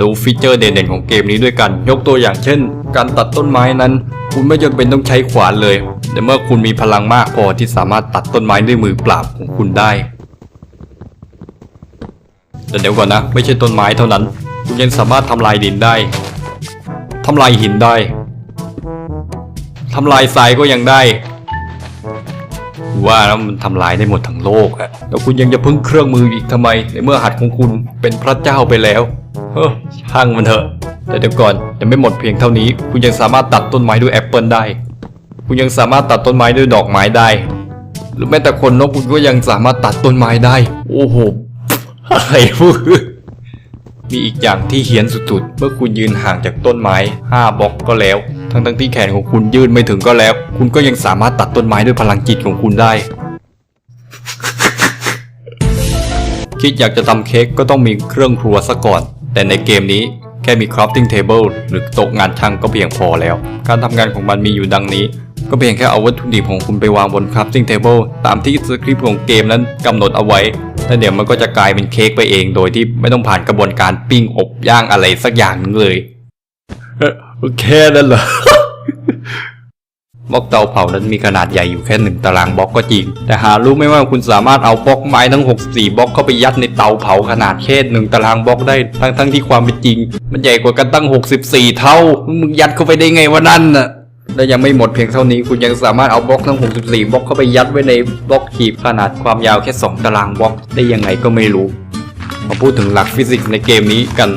ดูฟีเจอร์เด่นๆของเกมนี้ด้วยกัน ยกตัวอย่างเช่น การตัดต้นไม้นั้น คุณไม่จำเป็นต้องใช้ขวานเลย แต่เมื่อคุณมีพลังมากพอที่สามารถตัดต้นไม้ด้วยมือเปล่าของคุณได้ แต่เดี๋ยวก่อนนะ ไม่ใช่ต้นไม้เท่านั้น คุณยังสามารถทำลายดินได้ทำลายหินได้ทำลายทรายก็ยังได้ว่าแล้วมันทำลายได้หมดทั้งโลกอะแล้วคุณยังจะพึ่งเครื่องมืออีกทำไม ในเมื่อหัดของคุณเป็นพระเจ้าไปแล้ว เฮ้อช่างมันเถอะ แต่เดี๋ยวก่อนยังไม่หมดเพียงเท่านี้ คุณยังสามารถตัดต้นไม้ด้วยแอปเปิลได้ คุณยังสามารถตัดต้นไม้ด้วยดอกไม้ได้ หรือแม้แต่คนนกคุณก็ยังสามารถตัดต้นไม้ได้ โอ้โห อะไรพูดมีอีกอย่างที่เฮี้ยนสุดๆ เมื่อคุณยืนห่างจากต้นไม้ 5บล็อกก็แล้ว ทั้งทั้งๆที่แขนของคุณยืนไม่ถึงก็แล้ว คุณก็ยังสามารถตัดต้นไม้ด้วยพลังจิตของคุณได้ คิดอยากจะทำเค้กก็ต้องมีเครื่องครัวซะก่อน แต่ในเกมนี้แค่มี crafting table หรือโต๊ะงานช่างก็เพียงพอแล้ว การทำงานของมันมีอยู่ดังนี้ ก็เพียงแค่เอาวัตถุดิบของคุณไปวางบน crafting table ตามที่สคริปต์ของเกมนั้นกำหนดเอาไว้แล้วเดี๋ยวมันก็จะกลายเป็นเค้กไปเองโดยที่ไม่ต้องผ่านกระบวนการปิ้งอบย่างอะไรสักอย่างนึงเลยเอ่อแค่นั้นเหรอ บล็อกเตาเผานั้นมีขนาดใหญ่อยู่แค่หนึ่งตารางบล็อกก็จริง แต่หารู้ไหมว่าคุณสามารถเอาบล็อกไม้ทั้ง 64 บล็อกเข้าไปยัดในเตาเผาขนาดแค่หนึ่งตารางบล็อกได้ทั้งทั้งที่ความเป็นจริง มันใหญ่กว่ากันตั้ง 64 เท่า มึงยัดเข้าไปได้ไงวะนั่นน่ะและยังไม่หมดเพียงเท่านี้คุณยังสามารถเอาบล็อกทั้ง 64 บล็อกเข้าไปยัดไว้ในบล็อกขีบขนาดความยาวแค่ 2 ตารางบล็อกได้ยังไงก็ไม่รู้ มาพูดถึงหลักฟิสิกส์ในเกมนี้กัน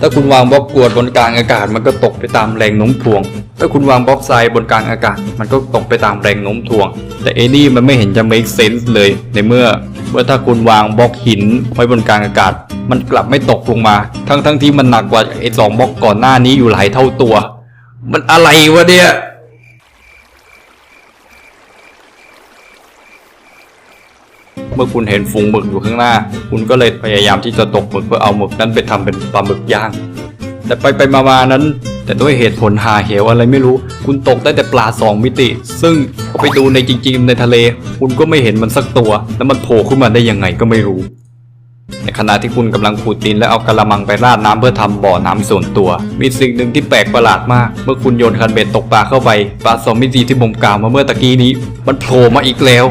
ถ้าคุณวางบล็อกกรวดบนกลางอากาศมันก็ตกไปตามแรงโน้มถ่วง ถ้าคุณวางบล็อกทรายบนกลางอากาศ มันก็ตกไปตามแรงโน้มถ่วง แต่เอนี่มันไม่เห็นจะ make sense เลยในเมื่อเมื่อถ้าคุณวางบล็อกหินไว้บนกลางอากาศ มันกลับไม่ตกลงมา ทั้งทั้งที่มันหนักกว่าไอ้สองบล็อกก่อนหน้านี้อยู่หลายเท่าตัว มันอะไรวะเนี่ย เมื่อคุณเห็นฝูงหมึกอยู่ข้างหน้า คุณก็เลยพยายามที่จะตกหมึกเพื่อเอาหมึกนั้นไปทำเป็นปลาหมึกย่าง แต่ไปไปมามานั้น แต่ด้วยเหตุผลหาเหวอะไรไม่รู้ คุณตกได้แต่ปลาสองมิติ ซึ่งไปดูในจริง ๆ ในทะเล คุณก็ไม่เห็นมันสักตัว แล้วมันโผล่ขึ้นมาได้ยังไงก็ไม่รู้ ในขณะที่คุณกำลังขุดดินและเอากระมังไปราดน้ำเพื่อทำบ่อน้ำส่วนตัว มีสิ่งหนึ่งที่แปลกประหลาดมาก เมื่อคุณโยนคันเบ็ดตกปลาเข้าไปปลาสองมิติที่ผมกล่าวมาเมื่อตะกี้นี้ มันโผล่มาอีกแล้ว